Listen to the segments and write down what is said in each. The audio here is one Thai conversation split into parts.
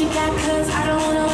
you got? cause I don't wanna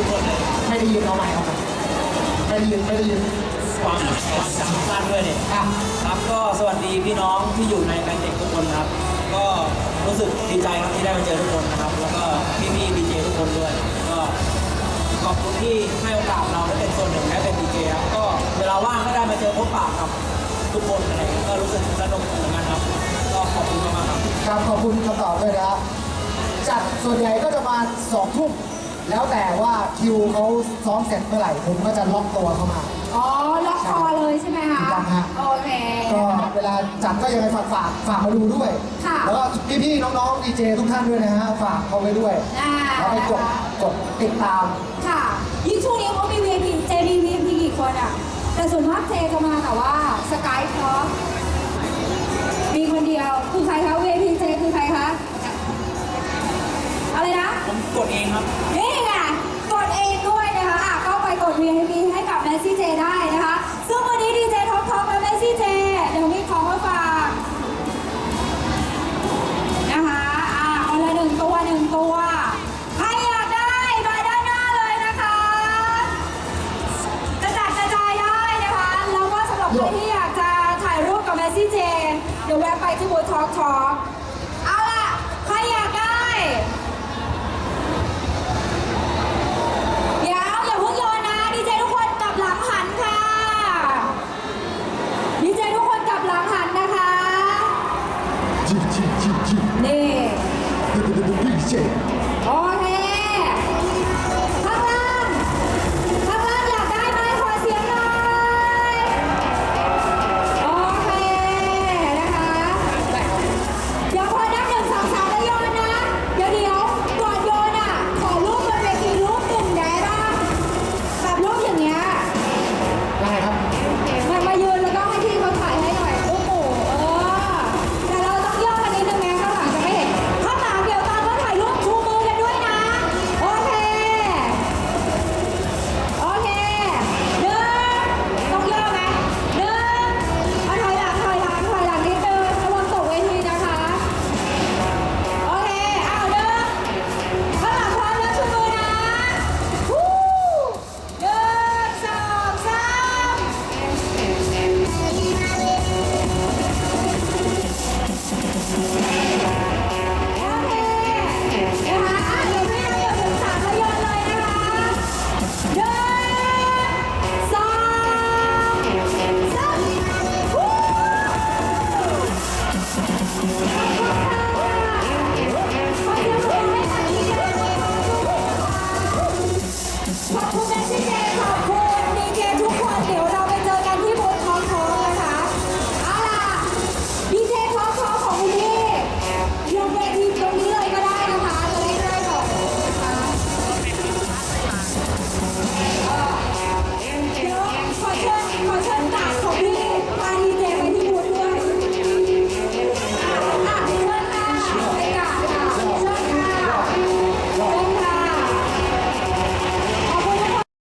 ทุกคนเลยไม่ได้ยินเอาใหม่เอาใหม่ไม่ได้ยินไม่ได้ยินความความสำคัญด้วยเนี่ยอะครับก็สวัสดีพี่น้องที่อยู่ในแฟนเด็กทุกคนครับ ก็รู้สึกดีใจครับที่ได้มาเจอทุกคนนะครับ แล้วก็พี่พี่ดีเจทุกคนด้วย ก็ขอบคุณที่ให้โอกาสเราได้เป็นส่วนหนึ่งได้เป็นดีเจครับก็เวลาว่างก็ได้มาเจอพบปะกับทุกคนอะไรอย่างเงี้ยก็รู้สึกสนุกเหมือนกันครับก็ขอบคุณมากๆครับครับขอบคุณคำตอบด้วยนะฮะจัดส่วนใหญ่ก็จะมาสองทุ่ม แล้วแต่ว่าคิวเขาซ้อมเสร็จเมื่อไหร่ผมก็จะล็อกตัวเข้ามา อ๋อ ล็อกคอเลยใช่ไหมคะถูกต้องฮะ โอเค ก็เวลาจัดก็ยังไงฝากฝากฝากมาดูด้วย ค่ะ แล้วก็พี่ๆน้องๆดีเจทุกท่านด้วยนะฮะฝากเขาไว้ด้วยอ่าแล้วไปกดกดติดตาม ค่ะ ยิ่งช่วงนี้เขามี VIP เจมี VIP กี่คนอะ แต่ส่วนมากเจจะมาแต่ว่าสกายเพราะมีคนเดียว คือใครคะ VIP เจคือใครคะ อะไรนะ ผมกดเองครับ นี่ไงกดเองด้วยนะคะอะก็ไปกด VIP ให้กับแมส ซี่เจได้นะคะ ซึ่งวันนี้ดีเจท็อปท็อปและแมซี่เจเดี๋ยวมีของมาฝากนะคะอะเอาละหนึ่งตัวหนึ่งตัว ใครอยากได้มาด้านหน้าเลยนะคะ กระจัดกระจายได้นะคะ แล้วก็สำหรับใครที่อยากจะถ่ายรูปกับแมซี่เจเดี๋ยวแวะไปที่บูธท็อล์กทอล์